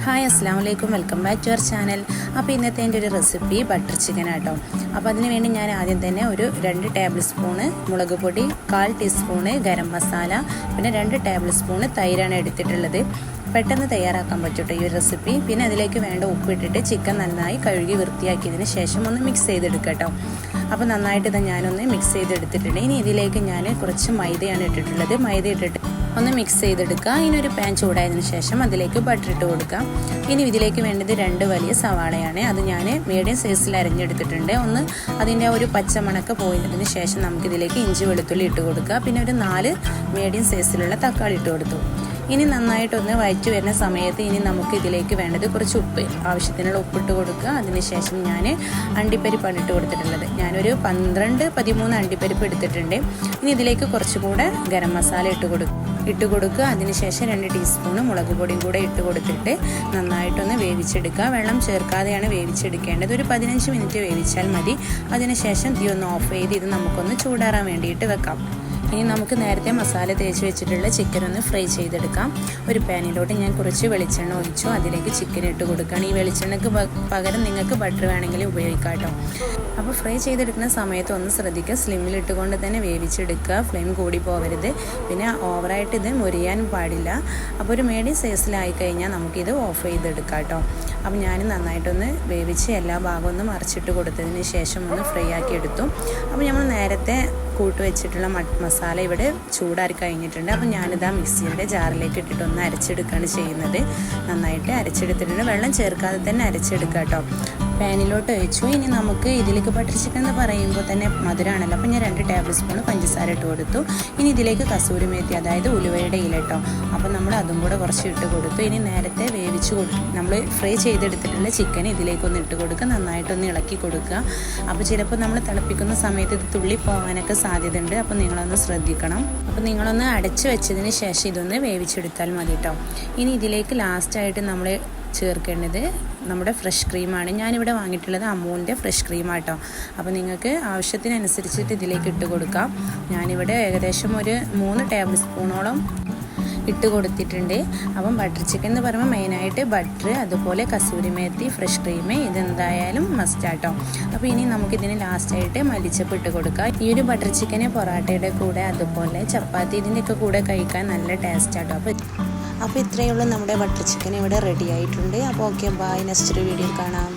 Hi അസ്സാം വലൈക്കും welcome back to our channel. അപ്പോൾ ഇന്നത്തെ എന്റെ ഒരു റെസിപ്പി ബട്ടർ ചിക്കൻ ആട്ടോ. അപ്പോൾ അതിന് വേണ്ടി ഞാൻ ആദ്യം തന്നെ ഒരു രണ്ട് ടേബിൾ സ്പൂണ് മുളക് പൊടി കാൽ ടീസ്പൂണ് ഗരം മസാല പിന്നെ രണ്ട് ടേബിൾ സ്പൂണ് തൈരാണ് എടുത്തിട്ടുള്ളത്. പെട്ടെന്ന് തയ്യാറാക്കാൻ പറ്റൂട്ടോ ഈ ഒരു റെസിപ്പി. പിന്നെ അതിലേക്ക് വേണ്ട ഉപ്പിട്ടിട്ട് ചിക്കൻ നന്നായി കഴുകി വൃത്തിയാക്കിയതിന് ശേഷം ഒന്ന് മിക്സ് ചെയ്തെടുക്കട്ടോ കേട്ടോ അപ്പോൾ നന്നായിട്ട് ഇത് ഞാനൊന്ന് മിക്സ് ചെയ്തെടുത്തിട്ടുണ്ട്. ഇനി ഇതിലേക്ക് ഞാൻ കുറച്ച് മൈദയാണ് ഇട്ടിട്ടുള്ളത്. മൈദ ഇട്ടിട്ട് ഒന്ന് മിക്സ് ചെയ്തെടുക്കുക. ഇനി ഒരു പാൻ ചൂടായതിനു ശേഷം അതിലേക്ക് ബട്ടർ ഇട്ട് കൊടുക്കാം ഇനി ഇതിലേക്ക് വേണ്ടത് രണ്ട് വലിയ സവാളയാണ്. അത് ഞാൻ മീഡിയം സൈസിൽ അരിഞ്ഞെടുത്തിട്ടുണ്ട്. ഒന്ന് അതിന്റെ ഒരു പച്ചമണക്ക് പോയതിന് ശേഷം നമുക്കിതിലേക്ക് ഇഞ്ചി വെളുത്തുള്ളി ഇട്ട് കൊടുക്കുക. പിന്നെ ഒരു നാല് മീഡിയം സൈസിലുള്ള തക്കാളി ഇട്ട് കൊടുത്തു. ഇനി നന്നായിട്ടൊന്ന് വഴറ്റി വരുന്ന സമയത്ത് ഇനി നമുക്ക് ഇതിലേക്ക് വേണ്ടത് കുറച്ച് ഉപ്പ്. ആവശ്യത്തിനുള്ള ഉപ്പിട്ട് കൊടുക്കുക. അതിനുശേഷം ഞാൻ അണ്ടിപ്പരിപ്പാണ് ഇട്ട് കൊടുത്തിട്ടുള്ളത്. ഞാനൊരു പന്ത്രണ്ട് പതിമൂന്ന് അണ്ടിപ്പരിപ്പ് എടുത്തിട്ടുണ്ട്. ഇനി ഇതിലേക്ക് കുറച്ചുകൂടെ ഗരം മസാല ഇട്ട് കൊടുക്കും ഇട്ട് കൊടുക്കുക. അതിനുശേഷം രണ്ട് ടീസ്പൂണ് മുളക് പൊടിയും കൂടെ ഇട്ട് കൊടുത്തിട്ട് നന്നായിട്ടൊന്ന് വേവിച്ചെടുക്കുക. വെള്ളം ചേർക്കാതെയാണ് വേവിച്ചെടുക്കേണ്ടത്. ഒരു പതിനഞ്ച് മിനിറ്റ് വേവിച്ചാൽ മതി. അതിനുശേഷം തീ ഒന്ന് ഓഫ് ചെയ്ത് ഇത് നമുക്കൊന്ന് ചൂടാറാൻ വേണ്ടിയിട്ട് വെക്കാം. ഇനി നമുക്ക് നേരത്തെ മസാല തേച്ച് വെച്ചിട്ടുള്ള ചിക്കൻ ഒന്ന് ഫ്രൈ ചെയ്തെടുക്കാം. ഒരു പാനിലോട്ട് ഞാൻ കുറച്ച് വെളിച്ചെണ്ണ ഒഴിച്ചു. അതിലേക്ക് ചിക്കൻ ഇട്ട് കൊടുക്കുകയാണ്. ഈ വെളിച്ചെണ്ണക്ക് പകരം നിങ്ങൾക്ക് ബട്ടർ വേണമെങ്കിൽ ഉപയോഗിക്കാം കേട്ടോ. അപ്പോൾ ഫ്രൈ ചെയ്തെടുക്കുന്ന സമയത്ത് ഒന്ന് ശ്രദ്ധിക്കുക. സ്ലിമ്മിൽ ഇട്ടുകൊണ്ട് തന്നെ വേവിച്ചെടുക്കുക. ഫ്ലെയിം കൂടി പോകരുത് പിന്നെ ഓവറായിട്ട് ഇത് മുരിയാൻ പാടില്ല. അപ്പോൾ ഒരു മീഡിയം സൈസിലായി കഴിഞ്ഞാൽ നമുക്കിത് ഓഫ് ചെയ്തെടുക്കാം കേട്ടോ. അപ്പം ഞാൻ നന്നായിട്ടൊന്ന് വേവിച്ച് എല്ലാ ഭാഗവും ഒന്ന് മറിച്ചിട്ട് കൊടുത്തതിന് ശേഷം ഒന്ന് ഫ്രൈ ആക്കി എടുത്തു. അപ്പോൾ നമ്മൾ നേരത്തെ കൂട്ട് വെച്ചിട്ടുള്ള ഇവിടെ ചൂടാറി കഴിഞ്ഞിട്ടുണ്ട്. അപ്പോൾ ഞാനിതാ മിക്സിയുടെ ജാറിലേക്ക് ഇട്ടിട്ട് ഒന്ന് അരച്ചെടുക്കുകയാണ് ചെയ്യുന്നത്. നന്നായിട്ട് അരച്ചെടുത്തിട്ടുണ്ട്. വെള്ളം ചേർക്കാതെ തന്നെ അരച്ചെടുക്കുക കേട്ടോ പാനിലോട്ട് ഒഴിച്ചു. ഇനി നമുക്ക് ഇതിലേക്ക് ബട്ടർ ചിക്കൻ എന്ന് പറയുമ്പോൾ തന്നെ മധുരമാണല്ലോ അപ്പോൾ ഞാൻ രണ്ട് ടേബിൾ സ്പൂൺ പഞ്ചസാര ഇട്ട് കൊടുത്തു. ഇനി ഇതിലേക്ക് കസൂരി മേത്തി അതായത് ഉലുവയുടെ ഇല കേട്ടോ അപ്പോൾ നമ്മൾ അതും കൂടെ കുറച്ച് ഇട്ട് കൊടുത്തു. ഇനി നേരത്തെ വേവിച്ച് കൊടുക്കും നമ്മൾ ഫ്രൈ ചെയ്തെടുത്തിട്ടുള്ള ചിക്കൻ ഇതിലേക്കൊന്ന് ഇട്ട് കൊടുക്കുക. നന്നായിട്ടൊന്ന് ഇളക്കി കൊടുക്കുക. അപ്പോൾ ചിലപ്പോൾ നമ്മൾ തിളപ്പിക്കുന്ന സമയത്ത് ഇത് തുള്ളി പോകാനൊക്കെ സാധ്യതയുണ്ട്. അപ്പോൾ നിങ്ങളൊന്ന് ശ്രദ്ധിക്കണം. അപ്പോൾ നിങ്ങളൊന്ന് അടച്ചു വെച്ചതിന് ശേഷം ഇതൊന്ന് വേവിച്ചെടുത്താൽ മതി കേട്ടോ ഇനി ഇതിലേക്ക് ലാസ്റ്റായിട്ട് നമ്മൾ ചേർക്കേണ്ടത് നമ്മുടെ ഫ്രഷ് ക്രീമാണ് ഞാനിവിടെ വാങ്ങിയിട്ടുള്ളത് അമൂലിന്റെ ഫ്രഷ് ക്രീമാട്ടോ അപ്പോൾ നിങ്ങൾക്ക് ആവശ്യത്തിനനുസരിച്ചിട്ട് ഇതിലേക്ക് ഇട്ട് കൊടുക്കാം. ഞാനിവിടെ ഏകദേശം ഒരു മൂന്ന് ടേബിൾ സ്പൂണോളം ഇട്ട് കൊടുത്തിട്ടുണ്ട്. അപ്പം ബട്ടർ ചിക്കൻ എന്ന് പറയുമ്പോൾ മെയിനായിട്ട് ബട്ടർ അതുപോലെ കസൂരി മേത്തി ഫ്രഷ് ക്രീം ഇതെന്തായാലും മസ്റ്റാട്ടോ അപ്പോൾ ഇനി നമുക്കിതിന് ലാസ്റ്റായിട്ട് മല്ലിച്ചപ്പ് ഇട്ട് കൊടുക്കാം. ഈ ഒരു ബട്ടർ ചിക്കന് പൊറാട്ടയുടെ കൂടെ അതുപോലെ ചപ്പാത്തി ഇതിന്റെയൊക്കെ കൂടെ കഴിക്കാൻ നല്ല ടേസ്റ്റാട്ടോ അപ്പോൾ അപ്പോൾ ഇത്രയേ ഉള്ളൂ നമ്മുടെ ബട്ടർ ചിക്കൻ ഇവിടെ റെഡി ആയിട്ടുണ്ട്. അപ്പോൾ ഓക്കെ ബായ് നെക്സ്റ്റ് വീഡിയോയിൽ കാണാം.